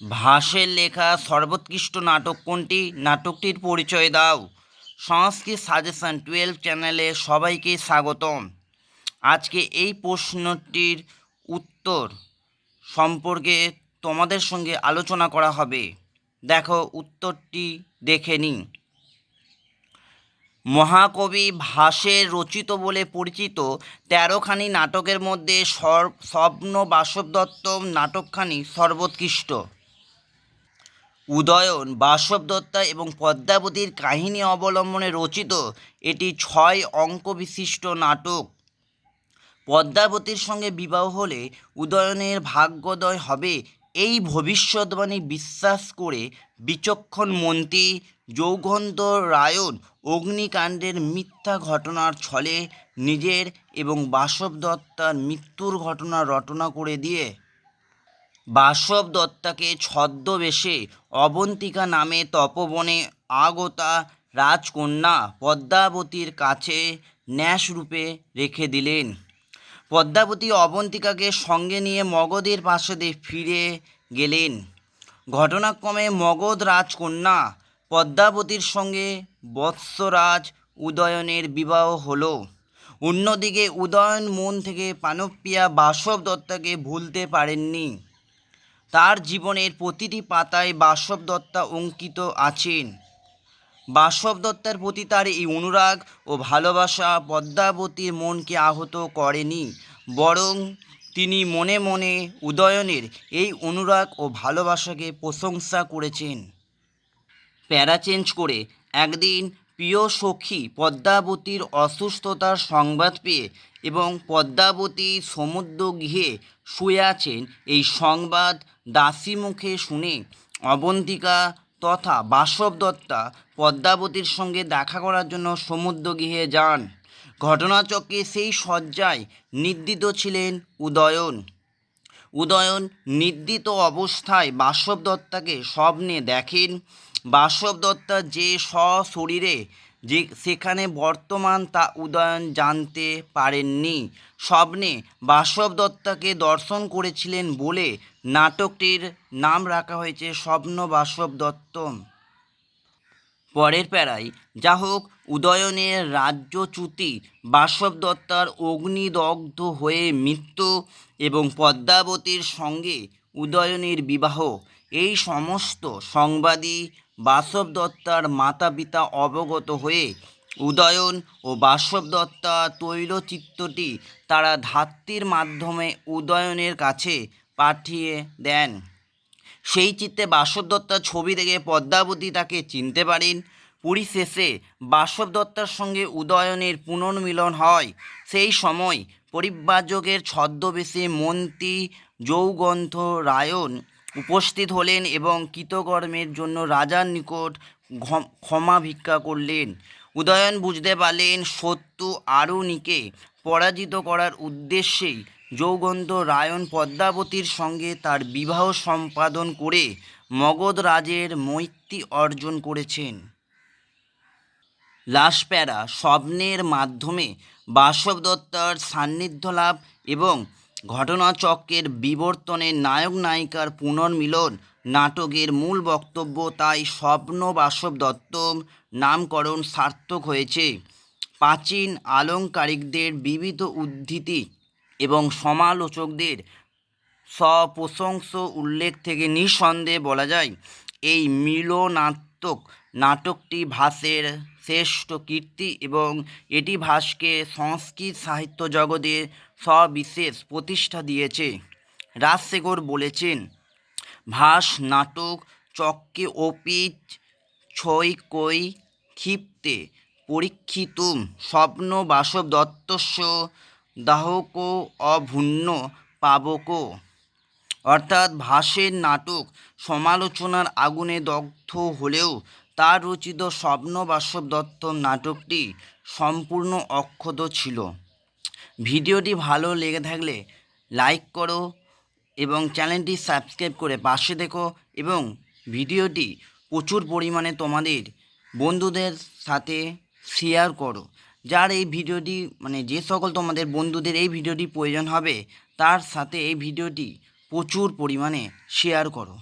ভাসের লেখা সর্বোৎকৃষ্ট নাটক কোনটি? নাটকটির পরিচয় দাও। সংস্কৃত সাজেশন টুয়েলভ চ্যানেলে সবাইকে স্বাগতম। আজকে এই প্রশ্নটির উত্তর সম্পর্কে তোমাদের সঙ্গে আলোচনা করা হবে। দেখো উত্তরটি দেখে নিই। মহাকবি ভাসের রচিত বলে পরিচিত তেরোখানি নাটকের মধ্যে স্বপ্ন বাসব দত্ত নাটকখানি সর্বোৎকৃষ্ট। উদয়ন বাসব দত্তা এবং পদ্মাবতীর কাহিনী অবলম্বনে রচিত এটি ছয় অঙ্ক বিশিষ্ট নাটক। পদ্মাবতীর সঙ্গে বিবাহ হলে উদয়নের ভাগ্যোদয় হবে এই ভবিষ্যৎবাণী বিশ্বাস করে বিচক্ষণ মন্ত্রী যৌগন্ধ রায়ন অগ্নিকাণ্ডের মিথ্যা ঘটনার ছলে নিজের এবং বাসব দত্তার মৃত্যুর ঘটনা রটনা করে দিয়ে বাসব দত্তাকে ছদ্মবেশে অবন্তিকা নামে তপবনে আগতা রাজকন্যা পদ্মাবতীর কাছে ন্যাসরূপে রেখে দিলেন। পদ্মাবতী অবন্তিকাকে সঙ্গে নিয়ে মগধের প্রাসাদে ফিরে গেলেন। ঘটনাক্রমে মগধ রাজকন্যা পদ্মাবতীর সঙ্গে বৎসরাজ উদয়নের বিবাহ হলো। অন্যদিকে উদয়ন মন থেকে পানপ্রিয়া বাসব দত্তাকে ভুলতে পারেননি। তার জীবনের প্রতিটি পাতায় বাসব দত্তা অঙ্কিত আছেন। বাসব দত্তার প্রতি তার এই অনুরাগ ও ভালোবাসা পদ্মাবতীর মনকে আহত করেনি, বরং তিনি মনে মনে উদয়নের এই অনুরাগ ও ভালোবাসাকে প্রশংসা করেছেন। প্যারা চেঞ্জ করে একদিন প্রিয় সখী পদ্মাবতীর অসুস্থতার সংবাদ পেয়ে এবং পদ্মাবতী সমুদ্র গৃহে শুয়ে আছেন এই সংবাদ দাসী মুখে শুনে অবন্তিকা তথা বাসব দত্তা পদ্মাবতীর সঙ্গে দেখা করার জন্য সমুদ্র গৃহে যান। ঘটনাচক্রে সেই শয্যায় নির্দিত ছিলেন উদয়ন। উদয়ন নিদ্রিত অবস্থায় বাসব দত্তাকে স্বপ্নে দেখেন। বাসব দত্তা যে সশরীরে, যে সেখানে বর্তমান তা উদয়ন জানতে পারেননি। স্বপ্নে বাসব দত্তাকে দর্শন করেছিলেন বলে নাটকটির নাম রাখা হয়েছে স্বপ্ন বাসব দত্ত পরের প্যারায়। যা হোক উদয়নের রাজ্যচ্যুতি বাসব দত্তার অগ্নিদগ্ধ হয়ে মৃত্যু এবং পদ্মাবতীর সঙ্গে উদয়নের বিবাহ। এই সমস্ত সংবাদী বাসব দত্তার মাতা পিতা অবগত হয়ে উদয়ন ও বাসব দত্তা তৈলচিত্রটি তারা ধাত্রীর মাধ্যমে উদয়নের কাছে পাঠিয়ে দেন। সেই চিত্তে বাসব দত্তার ছবি দেখে পদ্মাবতী তাকে চিনতে পারেন। পরিশেষে বাসব দত্তার সঙ্গে উদয়নের পুনর্মিলন হয়। সেই সময় পরিব্রাজকের ছদ্মবেশে মন্ত্রী যৌগন্থ রায়ন উপস্থিত হলেন এবং কৃতকর্মের জন্য রাজার নিকট ক্ষমা ভিক্ষা করলেন। উদয়ন বুঝতে পারলেন শত্রু আরুণীকে পরাজিত করার উদ্দেশ্যেই যৌগন্ধ রায়ন পদ্মাবতীর সঙ্গে তার বিবাহ সম্পাদন করে মগধ রাজের মৈত্রী অর্জন করেছেন। লাশপ্যারা স্বপ্নের মাধ্যমে বাসব দত্তার সান্নিধ্য লাভ এবং ঘটনাচক্রের বিবর্তনে নায়ক নায়িকার পুনর্মিলন নাটকের মূল বক্তব্য তাই স্বপ্ন বাসব দত্ত নামকরণ সার্থক হয়েছে। প্রাচীন আলংকারিকদের বিবিধ উদ্ধৃতি এবং সমালোচকদের সপ্রশংস উল্লেখ থেকে নিঃসন্দেহে বলা যায়, এই মিলনাত্মক নাটকটি ভাসের শ্রেষ্ঠ কীর্তি এবং এটি ভাসকে সংস্কৃত সাহিত্য জগতে সবিশেষ প্রতিষ্ঠা দিয়েছে। রাজশেখর বলেছেন, ভাস নাটক চক্কে অপিচ ছই কই ক্ষিপ্তে পরীক্ষিত স্বপ্ন বাসব দত্তস্য দাহক অভূন্য পাবক। অর্থাৎ ভাসের নাটক সমালোচনার আগুনে দগ্ধ হলেও তার রচিত স্বপ্ন বাসব দত্ত নাটকটি সম্পূর্ণ অক্ষত ছিল। ভিডিওটি ভালো লেগে থাকলে লাইক করো এবং চ্যানেলটি সাবস্ক্রাইব করে পাশে দেখো এবং ভিডিওটি প্রচুর পরিমাণে তোমাদের বন্ধুদের সাথে শেয়ার করো। যার এই ভিডিওটি মানে যে সকল তোমাদের বন্ধুদের এই ভিডিওটি প্রয়োজন হবে, তার সাথে এই ভিডিওটি প্রচুর পরিমাণে শেয়ার করো।